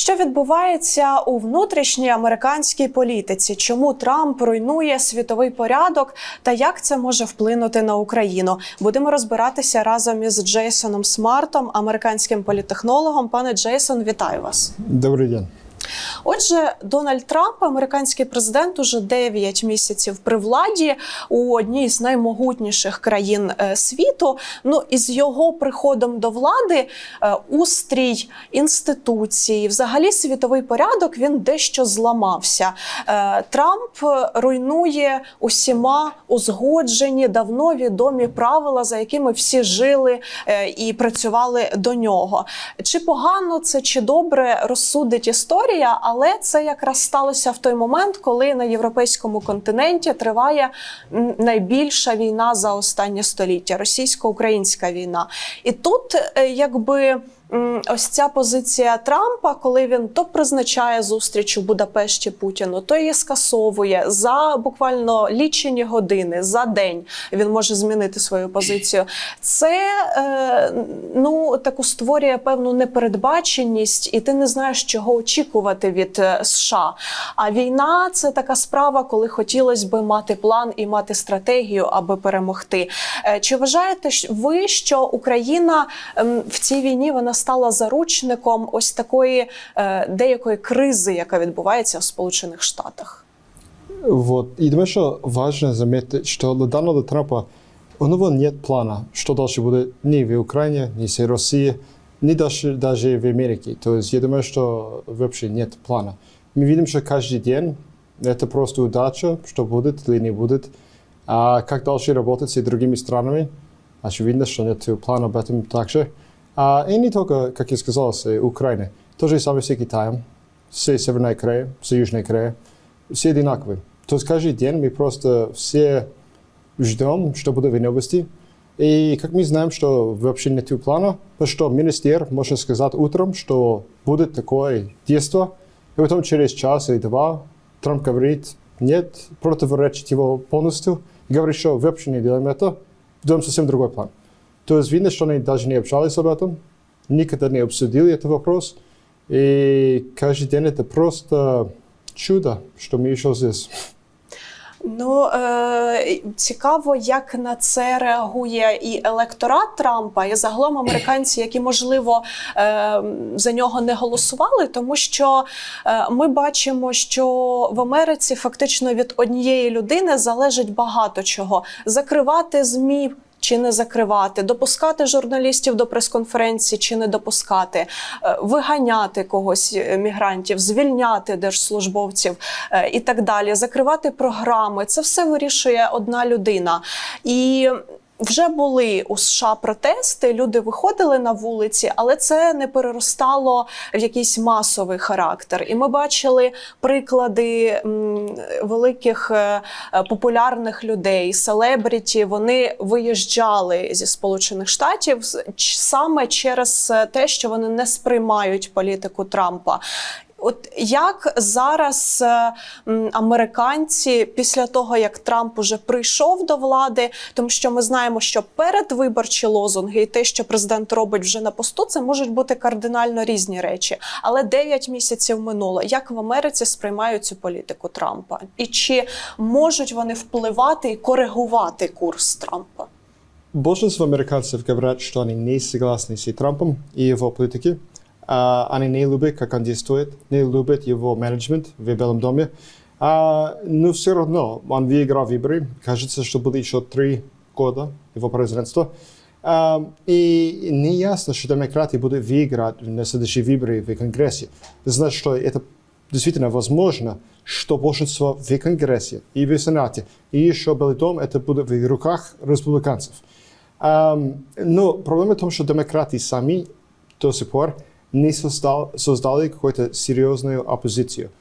Що відбувається у внутрішній американській політиці? Чому Трамп руйнує світовий порядок та як це може вплинути на Україну? Будемо розбиратися разом із Джейсоном Смартом, американським політехнологом. Пане Джейсон, вітаю вас. Добрий день. Отже, Дональд Трамп, американський президент, уже 9 місяців при владі у одній з наймогутніших країн е, світу. Ну і з його приходом до влади е, устрій інституції, взагалі світовий порядок він дещо зламався. Е, Трамп руйнує усіма узгоджені давно відомі правила, за якими всі жили і працювали до нього. Чи погано це, чи добре розсудить історія, але це якраз сталося в той момент, коли на європейському континенті триває найбільша війна за останнє століття російсько-українська війна. І тут, е, якби. Ось ця позиція Трампа, коли він то призначає зустріч у Будапешті Путіну, то її скасовує за буквально лічені години за день. Він може змінити свою позицію. Це е, ну таку створює певну непередбаченість, і ти не знаєш, чого очікувати від е, США. А війна це така справа, коли хотілося би мати план і мати стратегію, аби перемогти. Е, Чи вважаєте ви, що Україна ем, в цій війні вона стала заручником ось такої е, деякої кризи, яка відбувається в Сполучених Штатах? Вот. И думаю, что важно заметить, что для Дональда Трампа у него нет плана, что дальше будет ни в Украине, ни с Россией, ни даже, даже в Америке. То есть я думаю, что вообще нет плана. Мы видим, что каждый день это просто удача, что будет или не будет. А как дальше работать с другими странами, очевидно, что нет плана об этом также. А, и не только, как я сказал, с Украиной. То же самое с Китаем, с Северной Кореей, с Южной Кореей. Все одинаковые. То есть каждый день мы просто все ждем, что будет в новости. И как мы знаем, что вообще нет плана, то что министр может сказать утром, что будет такое действие, и потом через час или два Трамп говорит, нет, противоречит его полностью, и говорит, что вообще не делаем это, делаем совсем другой план. То есть видно, что они даже не общались об этом, никогда не обсудили этот вопрос, и каждый день это просто чудо, что мы еще здесь. Ну е, цікаво, як на це реагує і електорат Трампа, і загалом американці, які можливо е, за нього не голосували, тому що е, ми бачимо, що в Америці фактично від однієї людини залежить багато чого закривати змі. чи не закривати, допускати журналістів до прес-конференції, чи не допускати, е, виганяти когось е, мігрантів, звільняти держслужбовців е, і так далі, закривати програми. Це все вирішує одна людина. І вже були у США протести, люди виходили на вулиці, але це не переростало в якийсь масовий характер. І ми бачили приклади великих е, популярних людей, селебріті. Вони виїжджали зі Сполучених Штатів саме через е, те, що вони не сприймають політику Трампа. От як зараз е, американці після того, як Трамп уже прийшов до влади, тому що ми знаємо, що передвиборчі лозунги і те, що президент робить вже на посту, це можуть бути кардинально різні речі. Але 9 місяців минуло. Як в Америці сприймають цю політику Трампа? І чи можуть вони впливати і коригувати курс Трампа? Большинство американцев говорят, что они не согласны с Трампом и его политикой. А, они не любят, как он действует, не любят его менеджмент в Белом доме. А, но все равно он выиграл выборы. Кажется, что было еще три года его президентства. А, и не ясно, что демократы будут выиграть на следующие выборы в Конгрессе. Значит, что это действительно возможно, что большинство в Конгрессе и в Сенате, и еще Белый дом, это будет в руках республиканцев. Но проблема в том, что демократы сами до сих пор не создал, создали какую-то серьезную оппозицию.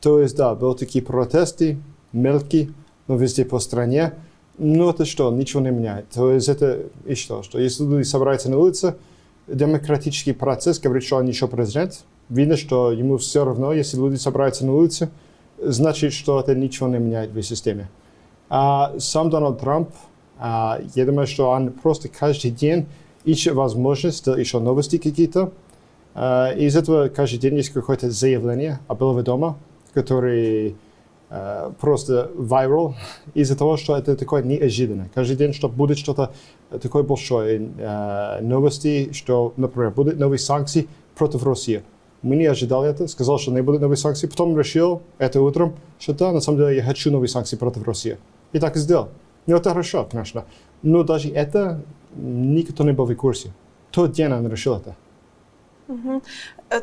То есть, да, были такие протесты, мелкие, но везде по стране. Но это что, ничего не меняет. То есть это и что? Что если люди собираются на улице, демократический процесс говорит, что он еще президент. Видно, что ему все равно, если люди собираются на улице, значит, что это ничего не меняет в системе. А сам Дональд Трамп, а, я думаю, что он просто каждый день ищет возможность сделать еще новости какие-то. А, из этого каждый день есть какое-то заявление Белого дома, которое э, просто viral из-за того, что это такое неожиданно. Каждый день, что будет что-то такое большое, э, новости, что, например, будут новые санкции против России. Мы не ожидали это, сказал, что не будет новых санкций, потом решил это утром, что да, на самом деле я хочу новые санкции против России. И так и сделал. Ну, это хорошо, конечно. Но даже это никто не был в курсе. Тот день он решил это.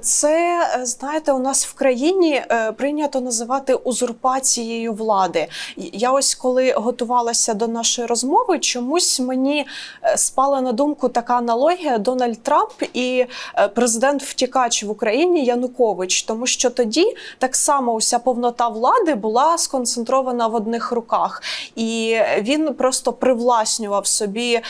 Це е, знаєте, у нас в країні е, прийнято називати узурпацією влади. Я ось коли готувалася до нашої розмови, чомусь мені е, спала на думку така аналогія. Дональд Трамп і президент втікач в Україні Янукович, тому що тоді так само уся повнота влади була сконцентрована в одних руках, і він просто привласнював собі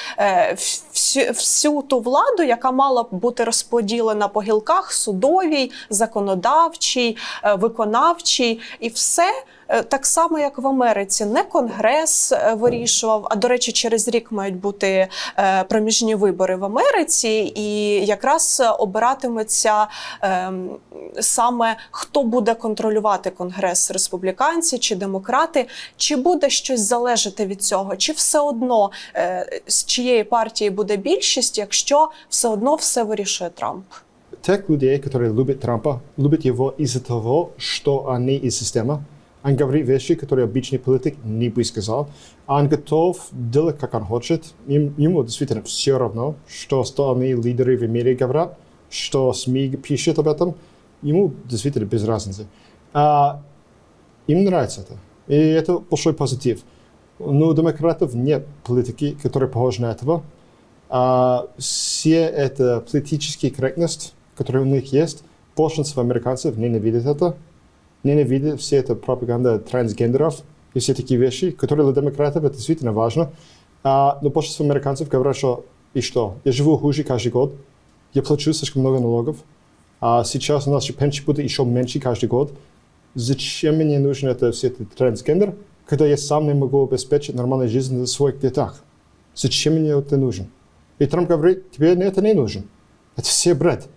всю, всю ту владу, яка мала б бути розподілена по гілках судовій, законодавчій, е, виконавчій, і все. е, Так само, як в Америці, не конгрес е, вирішував. А до речі, через рік мають бути проміжні вибори в Америці, і якраз обиратиметься ем, саме хто буде контролювати конгрес, республіканці чи демократи, чи буде щось залежати від цього, чи все одно з чиєї партії буде більшість, якщо все одно все вирішує Трамп. Тех людей, которые любят Трампа, любят его из-за того, что они из системы. Он говорит вещи, которые обычный политик не бы сказал. Он готов делать, как он хочет. Ему действительно все равно, что остальные лидеры в мире говорят, что СМИ пишут об этом. Ему действительно без разницы. А им нравится это. И это большой позитив. Но у демократов нет политики, которая похожа на этого. А все эта политическая корректность, которая у них есть, большинство американцев ненавидят это, ненавидят все это пропаганда трансгендеров и все такие вещи, которые для демократов это действительно важно. А, но большинство американцев говорят, что и что, я живу хуже каждый год, я плачу слишком много налогов, а сейчас у нас пенсии будут еще меньше каждый год. Зачем мне нужен это все это трансгендер, когда я сам не могу обеспечить нормальную жизнь для своих детях? Зачем мне это нужен? И Трамп говорит, тебе это не нужен. Это все бред.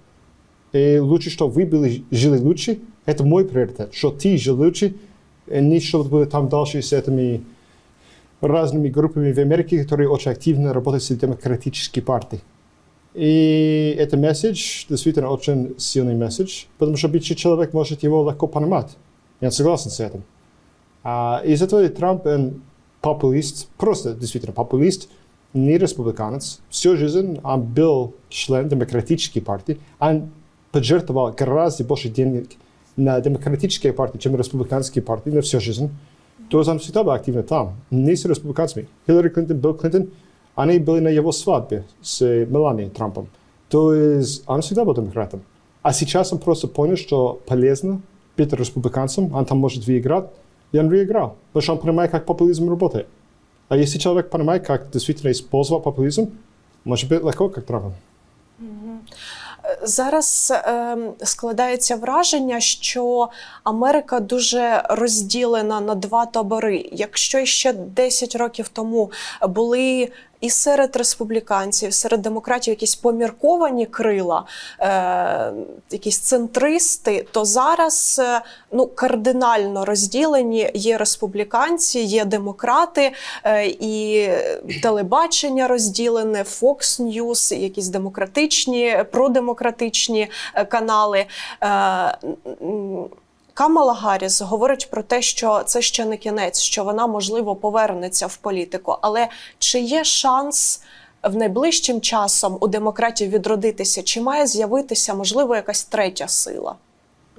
И лучше, что вы были, жили лучше, это мой приоритет. Что ты жил лучше, и не что будет там дальше с этими разными группами в Америке, которые очень активно работают с демократической партией. И это месседж, действительно очень сильный месседж, потому что обычный человек может его легко понимать. Я согласен с этим. А из этого Трамп он популист, просто действительно популист, не республиканец. Всю жизнь он был член демократической партии. Он пожертвовал гораздо больше денег на демократические партии, чем республиканские партии на всю жизнь. То он всегда был активно там, не с республиканцами. Хиллари Клинтон, Билл Клинтон, они были на его свадьбе с Меланией Трампом. То есть он всегда был демократом. А сейчас он просто понял, что полезно быть республиканцем, он там может выиграть, и он выиграл. Потому что он понимает, как популизм работает. А если человек понимает, как действительно использовать популизм, может быть легко, как Трамп. Зараз е, складається враження, що Америка дуже розділена на два табори. Якщо ще 10 років тому були і серед республіканців, серед демократів якісь помірковані крила, е, якісь центристи, то зараз е, ну, кардинально розділені є республіканці, є демократи, е, і телебачення розділене, Fox News, якісь демократичні, продемократичні е, канали. Е, Камала Гарріс говорить про те, що це ще не кінець, що вона можливо повернеться в політику. Але чи є шанс в найближчим часом у демократів відродитися? Чи має з'явитися можливо якась третя сила?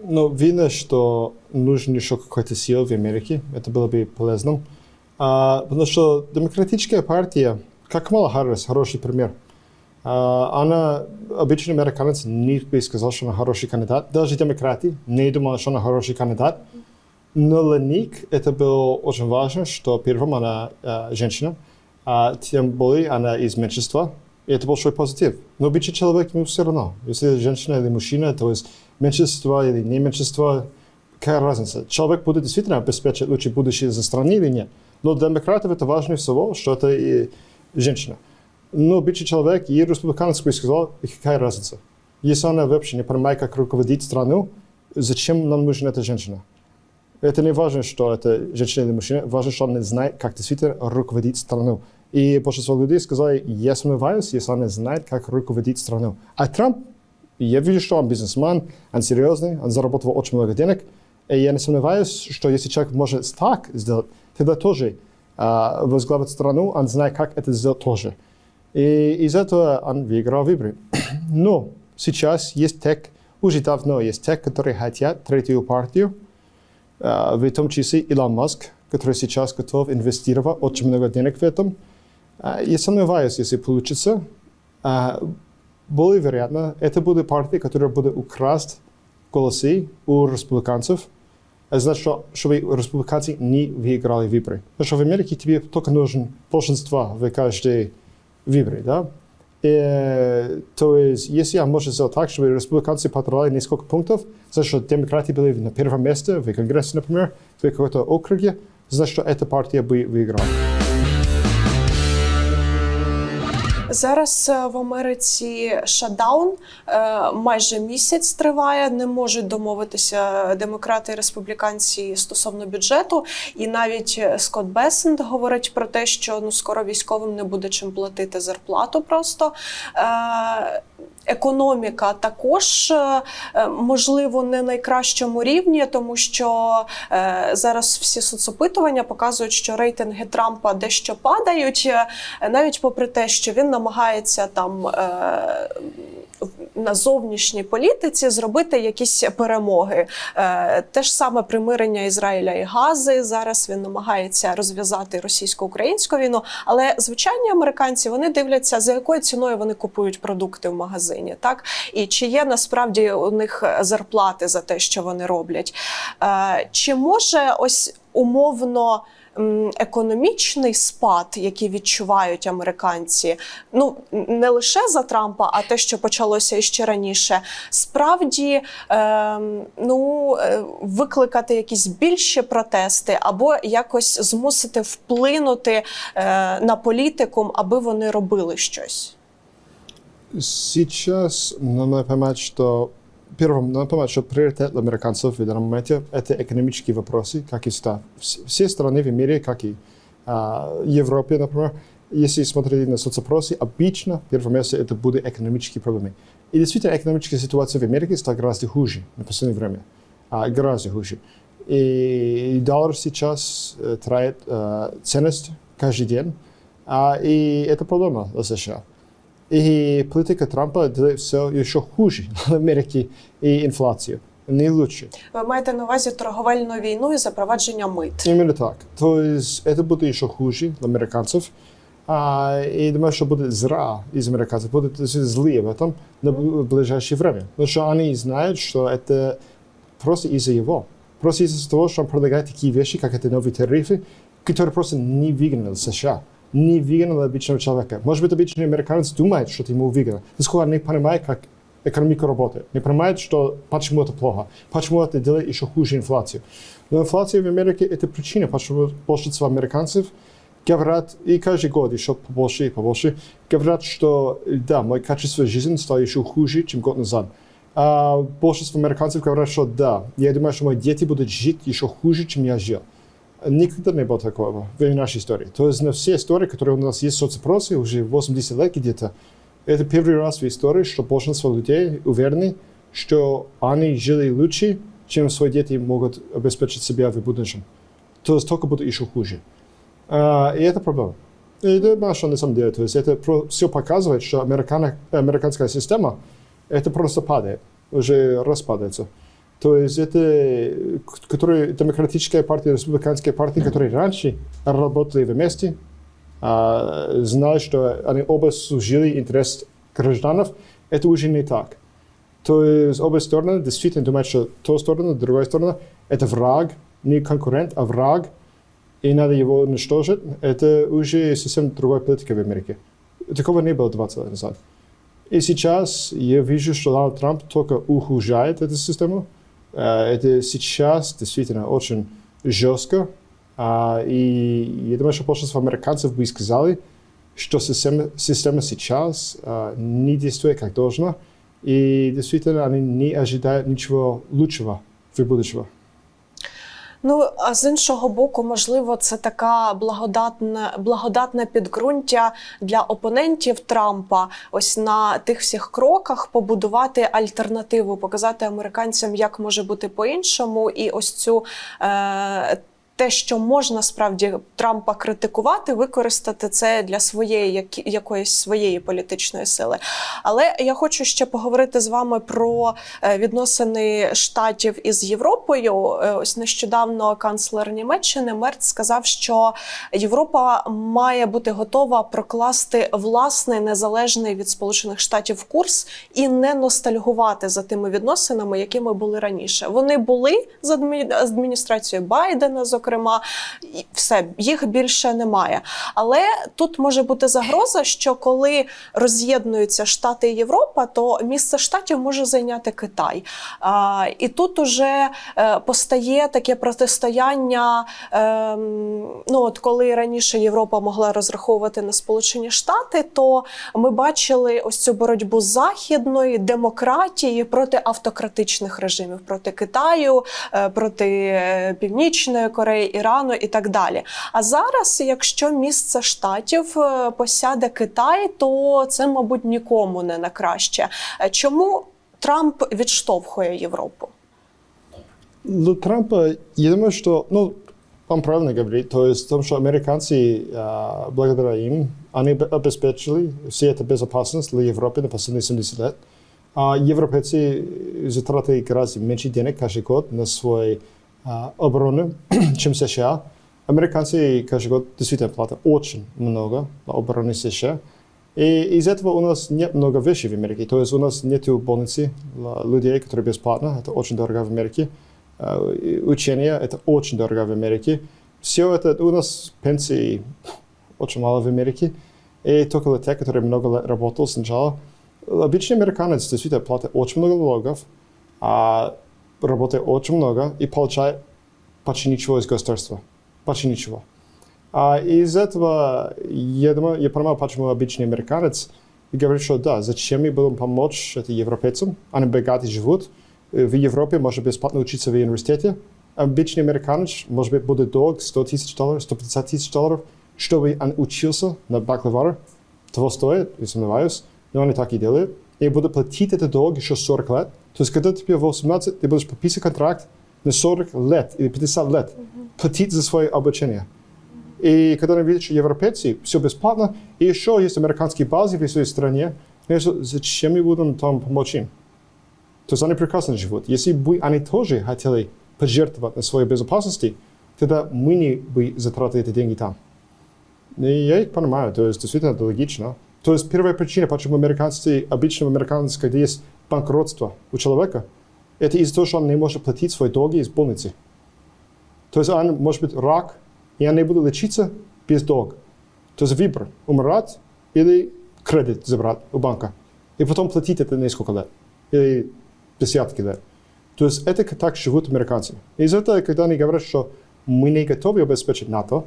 Но видно, что нужен еще какой-то сил в Америке. Это было бы полезно. А, потому что демократическая партия, как Камала Харрис, хороший пример. А, она, обычный американец, не бы сказал, что она хороший кандидат. Даже демократы не думали, что она хороший кандидат. Но для них это было очень важно, что первым она а, женщина, а тем более она из меньшинства. И это большой позитив. Но обычный человек ему все равно. Если женщина или мужчина, то есть меньшинство или не меньшинство, какая разница? Человек будет действительно обеспечить лучшее будущее за страны или нет. Но для демократов это важнее всего, что это и женщина. Но обычный человек и республиканец бы сказал, и какая разница? Если она вообще не понимает, как руководить страну, зачем нам нужна эта женщина? Это не важно, что это женщина или мужчина, важно, что она знает, как действительно руководить страну. И большинство людей сказали, я сомневаюсь, если она знает, как руководить страну. А Трамп, я вижу, что он бизнесмен, он серьезный, он заработал очень много денег, и я не сомневаюсь, что если человек может так сделать, тогда тоже а, возглавить страну, он знает, как это сделать тоже. И из этого он выиграл выборы. Но сейчас есть тех, уже давно есть тех, которые хотят третью партию, а, в том числе Илон Маск, который сейчас готов инвестировать очень много денег в этом. А, Я сомневаюсь, если получится. А, Более вероятно, это будет партия, которая будет украсть голосы у республиканцев. Значит, что, чтобы республиканцы не выиграли выборы. Потому что в Америке тебе только нужно большинство в каждой выборе, да? И, то есть, если я могу сделать так, чтобы республиканцы потеряли несколько пунктов, значит, что демократы были на первом месте в Конгрессе, например, в какой-то округе, значит, что эта партия бы выиграла. Зараз е, в Америці шатдаун е, майже місяць триває. Не можуть домовитися демократи і республіканці стосовно бюджету. І навіть е, Скотт Бесенд говорить про те, що ну скоро військовим не буде чим платити зарплату. Просто економіка також е, е, можливо не найкращому рівні, тому що е, зараз всі соцопитування показують, що рейтинги Трампа дещо падають, навіть попри те, що він намагається там. На зовнішній політиці зробити якісь перемоги. Те ж саме примирення Ізраїля і Гази. Зараз він намагається розв'язати російсько-українську війну. Але звичайні американці вони дивляться, за якою ціною вони купують продукти в магазині, так і чи є насправді у них зарплати за те, що вони роблять. Е, чи може ось умовно. Економічний спад, який відчувають американці, ну не лише за Трампа, а те, що почалося іще раніше, справді е, ну, е, викликати якісь більші протести або якось змусити вплинути е, на політикум, аби вони робили щось. Сейчас надо понимать, что первым надо понимать, что приоритет для американцев в данном моменте это экономические вопросы, как и всегда. Вс- Все страны в мире, как и а, Европе, например, если смотреть на соцопросы, обычно в первом месте это будут экономические проблемы. И действительно, экономическая ситуация в Америке стала гораздо хуже на последнее время. А, гораздо хуже. И доллар сейчас э, теряет э, ценность каждый день. А, и это проблема для США. И политика Трампа делает все еще хуже в Америке и инфляцию. Не лучше. Ви маєте на увазі торговельну війну і запровадження мит. Именно так. То есть это будет еще хуже для американцев. А, и думаю, что будет зра из американцев, будут злые в этом на б- ближайшее время. Потому что они знают, что это просто из-за его. Просто из-за того, что он предлагает такие вещи, как это новые тарифы, которые просто не выгодны для США. Не выгодны для обычного человека. Может быть, обычный американец думает, что это ему выгодно. Но скоро он не понимает, как экономика работает. Не понимает, что почему это плохо. Почему это делает еще хуже инфляцию. Но инфляция в Америке – это причина, почему большинство американцев говорят, и каждый год еще побольше и побольше, говорят, что да, мое качество жизни стало еще хуже, чем год назад. А большинство американцев говорят, что да, я думаю, что мои дети будут жить еще хуже, чем я жил. Никогда не было такого в нашей истории. То есть на все истории, которые у нас есть в соцопросе, уже 80 лет где-то, это первый раз в истории, что большинство людей уверены, что они жили лучше, чем свои дети могут обеспечить себя в будущем. То есть только будет еще хуже. А, и это проблема. И это наша на самом деле. То есть это все показывает, что американо- американская система это просто падает, уже распадается. То есть это к- которые демократическая партия, республиканская партия, которые раньше работали вместе, а, знали, что они оба служили интерес гражданов, это уже не так. То есть обе стороны действительно думают, что та сторона, другая сторона – это враг, не конкурент, а враг, и надо его уничтожить. Это уже совсем другая политика в Америке. Такого не было 20 лет назад. И сейчас я вижу, что Дональд Трамп только ухудшает эту систему. Э, Это сейчас действительно очень жестко. А, И я думаю, что большинство американцев бы сказали, что система, система сейчас а, не действует как должна. И действительно, они не ожидают ничего лучшего в будущего. Ну а з іншого боку, можливо, це така благодатна благодатне підґрунтя для опонентів Трампа. Ось на тих всіх кроках побудувати альтернативу, показати американцям, як може бути по-іншому, і ось цю. Е- те, що можна справді Трампа критикувати, використати це для своєї як, якоїсь своєї політичної сили. Але я хочу ще поговорити з вами про е, відносини штатів із Європою. Е, Ось нещодавно канцлер Німеччини Мерц сказав, що Європа має бути готова прокласти власний незалежний від Сполучених Штатів курс і не ностальгувати за тими відносинами, якими були раніше. Вони були з адмі- з адміністрацією Байдена, зокрема, і все їх більше немає. Але тут може бути загроза, що коли роз'єднуються Штати і Європа, то місце штатів може зайняти Китай. А, і тут уже е, постає таке протистояння. Е, ну от коли раніше Європа могла розраховувати на Сполучені Штати, то ми бачили ось цю боротьбу західної демократії проти автократичних режимів, проти Китаю, е, проти е, Північної Кореї, Ірану і так далі. А зараз, якщо місце штатів е, посяде Китай, то це, мабуть, нікому не на краще. Е, Чому Трамп відштовхує Європу? Для Трампа, я думаю, что, ну, он правильно говорит, то есть в том, что американцы, а, благодаря им, они б- обеспечили всю эту безопасность для Европы на последние 70 лет. А европейцы затратили гораздо меньше денег каждый год на свою а, оборону, чем США. Американцы каждый год действительно платят очень много на оборону США. И из этого у нас нет много вещей в Америке. То есть у нас нет больницы для людей, которые бесплатно. Это очень дорого в Америке. Э, и Учение – это очень дорого в Америке. Все это у нас пенсии очень мало в Америке. И только для тех, которые много лет работал сначала. Обычный американец действительно платит очень много налогов, а работает очень много и получает почти ничего из государства. Почти ничего. А из этого, я думаю, я понимаю, почему обычный американец говорит, что да, зачем мы будем помочь это европейцам, они богаты живут, Э, в Европе можно бесплатно учиться в университете, обычный американец, может быть, будет долг 100 тысяч долларов, 150 тысяч долларов, чтобы он учился на бакалавра, того стоит, я сомневаюсь, но они так и делают, и будут платить этот долг еще 40 лет. То есть, когда тебе 18, ты будешь подписывать контракт на 40 лет или 50 лет, платить за свое обучение. И когда они видят, что европейцы все бесплатно, и еще есть американские базы в своей стране, они говорят, зачем мы будем там помочь им? То есть они прекрасно живут. Если бы они тоже хотели пожертвовать на своей безопасности, тогда мы не бы затратили эти деньги там. И я их понимаю, то есть действительно это логично. То есть первая причина, почему американцы, обычно американцы, когда есть банкротство у человека, это из-за того, что он не может платить свои долги из больницы. То есть он может быть рак, и он не будет лечиться без долга. То есть выбор, умирать или кредит забрать у банка. И потом платить это несколько лет. Или десятки лет. То есть это как так живут американцы. Из-за этого, когда они говорят, что мы не готовы обеспечить НАТО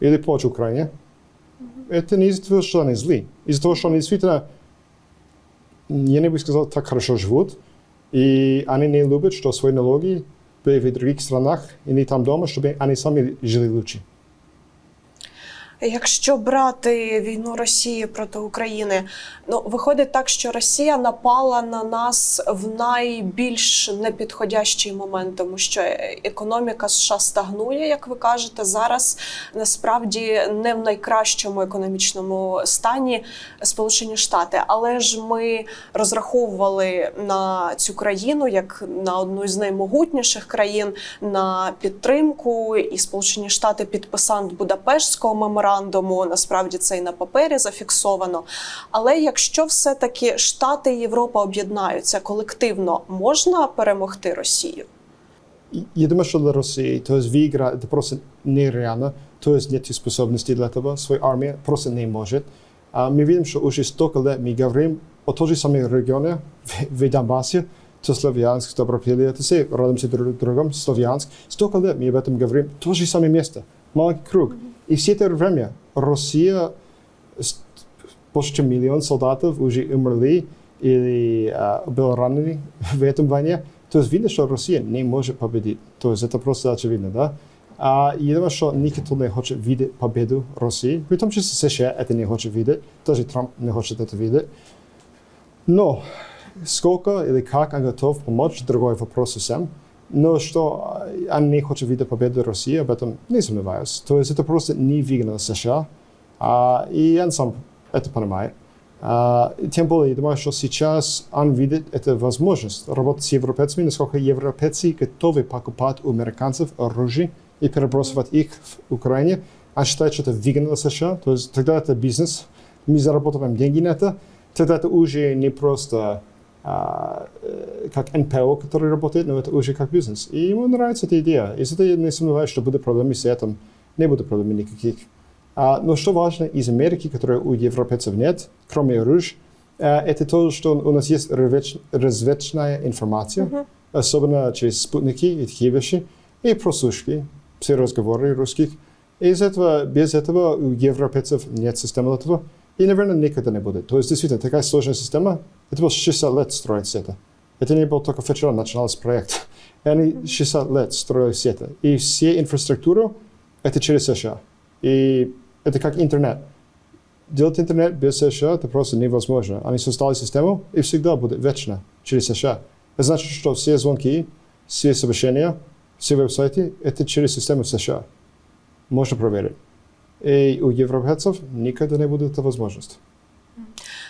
или помочь Украине, это не из-за того, что они злы. Из-за того, что они действительно, я не бы сказал, так хорошо живут, и они не любят, что свои налоги были в других странах и не там дома, чтобы они сами жили лучше. Якщо брати війну Росії проти України, ну виходить так, що Росія напала на нас в найбільш непідходящий момент, тому що економіка США стагнує, як ви кажете, зараз насправді не в найкращому економічному стані Сполучені Штати, але ж ми розраховували на цю країну як на одну з наймогутніших країн на підтримку, і Сполучені Штати підписант Будапештського меморандуму Насправді це і на папері зафіксовано. Але якщо все-таки Штати і Європа об'єднаються колективно, можна перемогти Росію? Я думаю, что для России, то есть выиграть, это просто нереально. То есть нет способностей для этого. Своя армия просто не может. А мы видим, что уже столько лет мы говорим о той же самой регионе, в, в Донбассе, то Славянск, Добропилие, это все рядом с друг другом, Славянск. Столько лет мы об этом говорим, то же самое место, маленький круг. И все это время Россия, с- больше чем миллион солдатов уже умерли, или а, был раненый в этом войне, то есть видно, что Россия не может победить. То есть это просто очевидно, да? А я думаю, что никто не хочет видеть победу России, при том, что США это не хочет видеть, даже Трамп не хочет это видеть. Но сколько или как он готов помочь, другой вопрос совсем. Но что э, он не хочет видеть победу России, об этом не сомневаюсь. То есть это просто невыгодно США. А, и он сам это понимает. А, тем более, я думаю, что сейчас он видит эту возможность работать с европейцами, насколько европейцы готовы покупать у американцев оружие и перебрасывать их в Украине. Он считает, что это выгодно для США. То есть тогда это бизнес. Мы зарабатываем деньги на это. Тогда это уже не просто а, э, как НПО, который работает, но это уже как бизнес. И ему нравится эта идея. Если ты не сомневаюсь, что будет проблемы с этим, не будет проблем никаких. А, но что важно из Америки, которой у европейцев нет, кроме оружия, э, это то, что у нас есть развеч- разведочная информация, особенно через спутники и такие вещи, и прослушки, все разговоры русских. И из этого, без этого у европейцев нет системы этого, и, наверное, никогда не будет. То есть, действительно, такая сложная система, это было 60 лет строить это. Это не был только вчера начинался проект. И они 60 лет строили все это. И все инфраструктуру это через США. И это как интернет. Делать интернет без США это просто невозможно. Они создали систему и всегда будет вечно через США. Это значит, что все звонки, все сообщения, все веб-сайты это через систему США. Можно проверить. І у європейців ніколи не буде та можливості.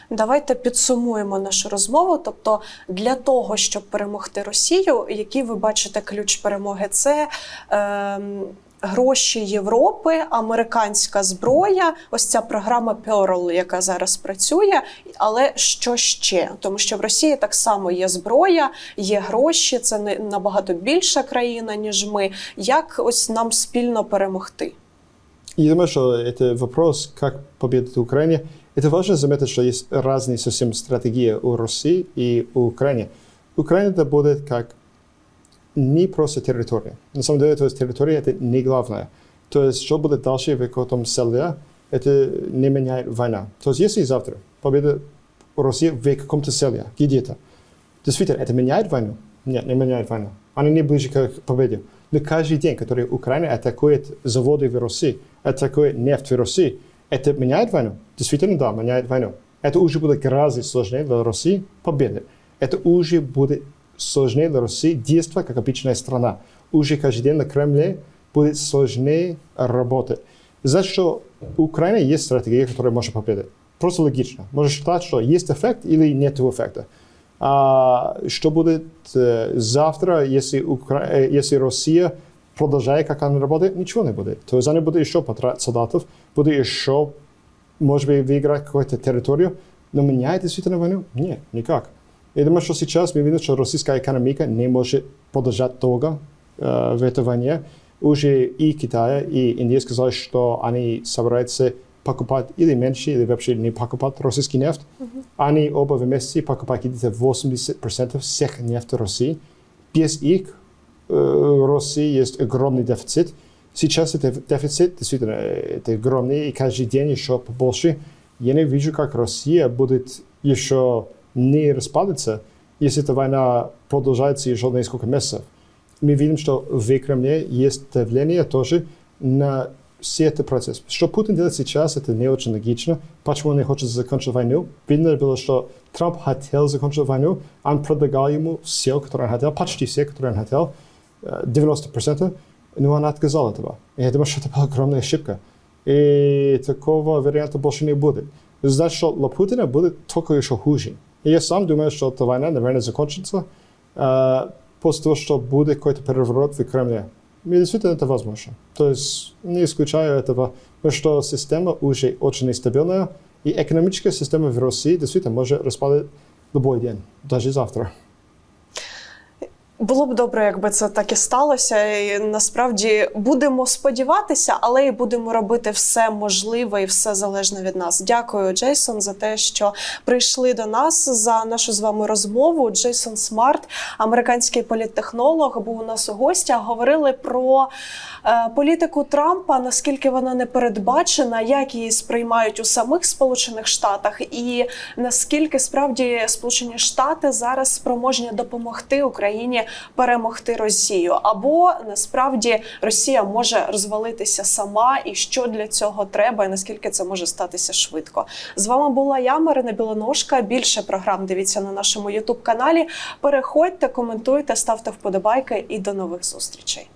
Давайте підсумуємо нашу розмову. Тобто, для того, щоб перемогти Росію, який ви бачите ключ перемоги, це ем, гроші Європи, американська зброя, ось ця програма Pearl, яка зараз працює. Але що ще? Тому що в Росії так само є зброя, є гроші, це не набагато більша країна, ніж ми. Як ось нам спільно перемогти? Я думаю, что это вопрос, как победить Украине. Это важно заметить, что есть разные совсем стратегии у России и у Украины. Украина это будет как не просто территория. На самом деле, то есть территория это не главное. То есть, что будет дальше в каком селе, это не меняет война. То есть, если завтра победа России в каком-то селе, где-то, действительно, это меняет войну? Нет, не меняет войну. Они не ближе к победе. Но каждый день, который Украина атакует заводы в России, атакует нефть в России, это меняет войну? Действительно, да, меняет войну. Это уже будет гораздо сложнее для России победы. Это уже будет сложнее для России действовать как обычная страна. Уже каждый день на Кремле будет сложнее работать. Значит, что у есть стратегия, которая может победить. Просто логично. Можно считать, что есть эффект или нет эффекта. А что будет э, завтра, если, Укра... э, если Россия продолжает, как она работает? Ничего не будет. То есть они будут еще потратить солдатов, будут еще, может быть, выиграть какую-то территорию, но меняет действительно войну? Нет, никак. Я думаю, что сейчас мы видим, что российская экономика не может продолжать долго э, в этой войне. Уже и Китай, и Индия сказали, что они собираются покупать или меньше, или вообще не покупать российский нефть. Они оба вместе покупают где-то 80% всех нефти России. Без их России есть огромный дефицит. Сейчас этот дефицит действительно э, это огромный, и каждый день еще побольше. Я не вижу, как Россия будет еще не распадаться, если эта война продолжается еще несколько месяцев. Мы видим, что в Кремле есть давление тоже на все этот процесс. Что Путин делает сейчас, это не очень логично. Почему он не хочет закончить войну? Видно было, что Трамп хотел закончить войну, он предлагал ему все, которые он хотел, почти все, которые он хотел, э, 90%, но он отказал от этого. И я думаю, что это была огромная ошибка. И такого варианта больше не будет. Значит, что для Путина будет только еще хуже. И я сам думаю, что эта война, наверное, закончится э, после того, что будет какой-то переворот в Кремле. И действительно это возможно. То есть не исключаю этого, потому что система уже очень нестабильная, и экономическая система в России действительно может распадать любой день, даже завтра. Було б добре, якби це так і сталося. І насправді будемо сподіватися, але і будемо робити все можливе і все залежне від нас. Дякую, Джейсон, за те, що прийшли до нас за нашу з вами розмову. Джейсон Смарт, американський політтехнолог, був у нас у гостях. Говорили про е, політику Трампа, наскільки вона непередбачена, як її сприймають у самих Сполучених Штатах, і наскільки справді Сполучені Штати зараз спроможні допомогти Україні перемогти Росію, або насправді Росія може розвалитися сама, і що для цього треба, і наскільки це може статися швидко. З вами була я, Марина Білоножка. Більше програм дивіться на нашому Ютуб каналі. Переходьте, коментуйте, ставте вподобайки і до нових зустрічей.